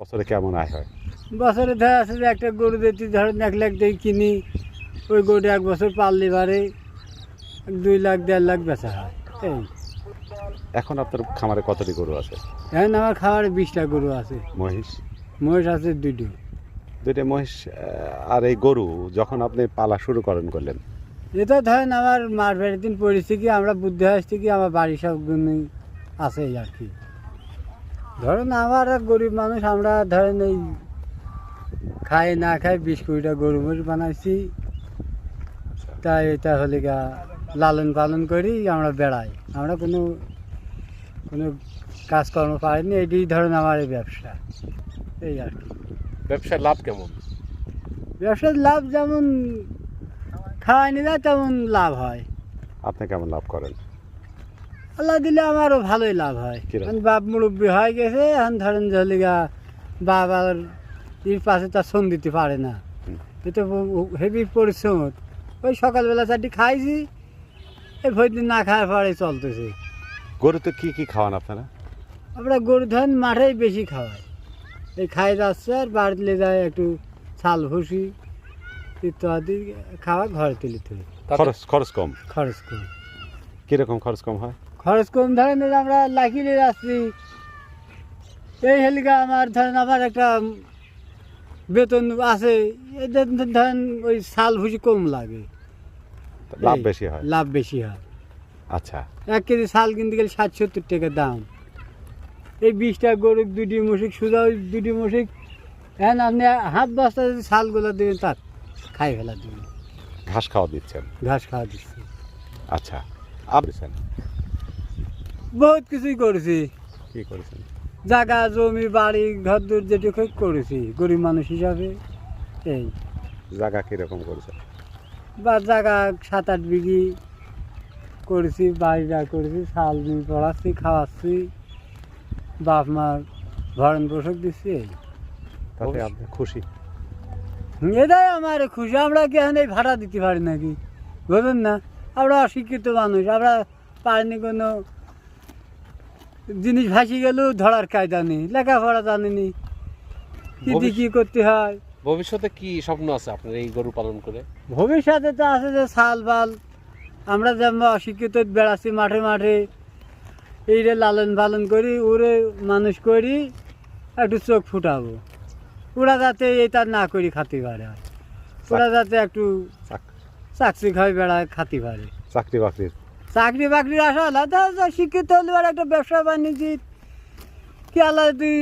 বছরে কেমন আয় হয়? বছরে ধর আছে যে একটা গরু দিতে ধরেন এক লাখ দিয়ে কিনি ওই গরুটা এক বছর পাললে পারে দুই লাখ দেড় লাখ বেচা হয় এই। এখন আপনার খামারে কতটি গরু আছে? এখন আমার খামারে বিশটা গরু আছে। মহিষ? মহিষ আছে দুটো দুইটা মহিষ আর এই গরু যখন আপনি পালা শুরু করেন করলেন? এটা ধরেন আমার মার বাড়ির দিন পড়েছি কি আমরা বুদ্ধি আসছি কি আমার বাড়ি সব আছে আর কি। ধরেন আমার গরিব মানুষ আমরা ধরেন এই খাই না খাই বিশ কুড়িটা গরু মরিচ বানাইছি। তাই এটা হলে গা লালন পালন করি আমরা বেড়াই। আমরা কোনো কোনো কাজকর্ম পাইনি এটি ধরেন আমার এই ব্যবসা। এই আর কি। ব্যবসার লাভ কেমন? ব্যবসার লাভ যেমন খাওয়াই যায় তেমন লাভ হয়। আপনি কেমন লাভ করেন? আল্লাহ দিলে আমারও ভালোই লাভ হয়? এখন বাপ মুরব্বী হয়ে গেছে এখন ধরেন জলিগা বাবার এর পাশে তার শোন দিতে পারে না। এটা হেভি পরিশ্রম। ওই সকালবেলা চারটি খাইছি এই দিন না খাওয়ার পরে চলতেছে। গরুতে কি কি খাওয়ান আপনারা? আমরা গরু ধান মাঠেই বেশি খাওয়াই। এই খাই যাচ্ছে আর বাড়ি বাড়িতে যায় একটু ছাল ভুসি ইত্যাদি খাওয়া ঘরে তুলি তুলি খরচ খরচ কম? খরচ কম। কীরকম খরচ কম হয়? খরচ কম ধরেন আমরা লাকিলে যাচ্ছি এই হেলিকা আমার ধরেন আমার একটা বেতন আছে। এদের ধরেন ওই সাল ভুসি কম লাগে। লাভ বেশি হয়। লাভ বেশি হয়। আচ্ছা। এক কেজি শাল কিনতে গেলে ষাট সত্তর টাকা দাম। এই বিশটা গরু দুটি মশিক সুদা দুটি মশিক এখন আপনি হাত বস্তা যদি শালগুলো দেবেন তার খাই ফেলা দেবেন। ঘাস খাওয়া দিচ্ছেন। ঘাস খাওয়া দিচ্ছি আচ্ছা। আপনি বহুত কিছুই করেছি। কি করেছেন? জায়গা জমি বাড়ি ঘর দূর যেটি যেটুকু করেছি গরিব মানুষ হিসাবে এই। জায়গা কীরকম করেছেন? বা জায়গা সাত আট বিঘি করেছি বাড়িটা করেছি শাল নিয়ে পড়াচ্ছি খাওয়াচ্ছি বাপ মার ভরণ পোষক দিচ্ছি এই। তাতে আপনি খুশি? এটাই আমার খুশি। আমরা কি এখন এই ভাড়া দিতে পারি নাকি? বুঝলেন না। আমরা অশিক্ষিত মানুষ আমরা পারিনি কোনো জিনিস ভাসি গেলেও ধরার কায়দা নেই লেখাপড়া জানিনি কি কি করতে হয়? ভবিষ্যতে কি স্বপ্ন আছে আপনার এই গরু পালন করে? ভবিষ্যতে তো আছে যে শাল বাল। আমরা যেমন অশিক্ষিত বেড়াচ্ছি মাঠে মাঠে এইরে লালন পালন করি ওরে মানুষ করি একটু চোখ ফুটাবো। ওরা যাতে এটা না করি খাতে পারে ওরা যাতে একটু চাকরি খাই বেড়ায় খাতে পারে চাকরি বাকরির। চাকরি বাকরির আশা আলাদা শিক্ষিত হলে আর একটা ব্যবসা বাণিজ্য কি আল্লাহ তুই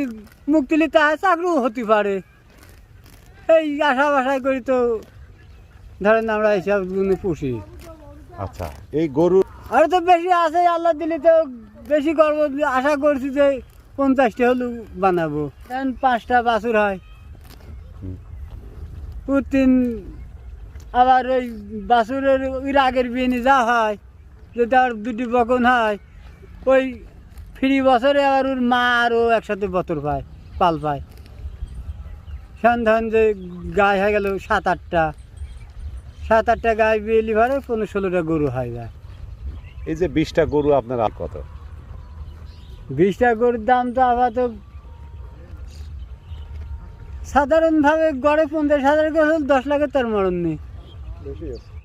মুক্তি নিতে হয় চাকরিও হতে পারে। এই আশা বাসায় করি তো ধরেন আমরা এইসবগুলো পুষি। আচ্ছা এই গরু আর তো বেশি আছে আল্লাহ দিলে তো বেশি করব। আশা করছি যে পঞ্চাশটা হলেও বানাবো। কারণ পাঁচটা বাছুর হয়। প্রতিদিন আবার ওই বাছুরের ওই আগের বিয়ে যা হয়। যদি আর দুটি বকন হয় ওই ফ্রি বছরে আবার ওর মা আরও একসাথে বতর পায় পাল পায়। সন্ধান যে গায়ে হয়ে গেল সাত আটটা। সাত আটটা গায়ে বিয়ে লিভারে পনেরো ষোলোটা গরু হয় যায় এই যে বিশটা গরু আপনার আর কত? বিশটা গরুর দাম তো আবার তো সাধারণভাবে গড়ে পঞ্চাশ হাজার গরু দশ লাখের তার মরণ নেই।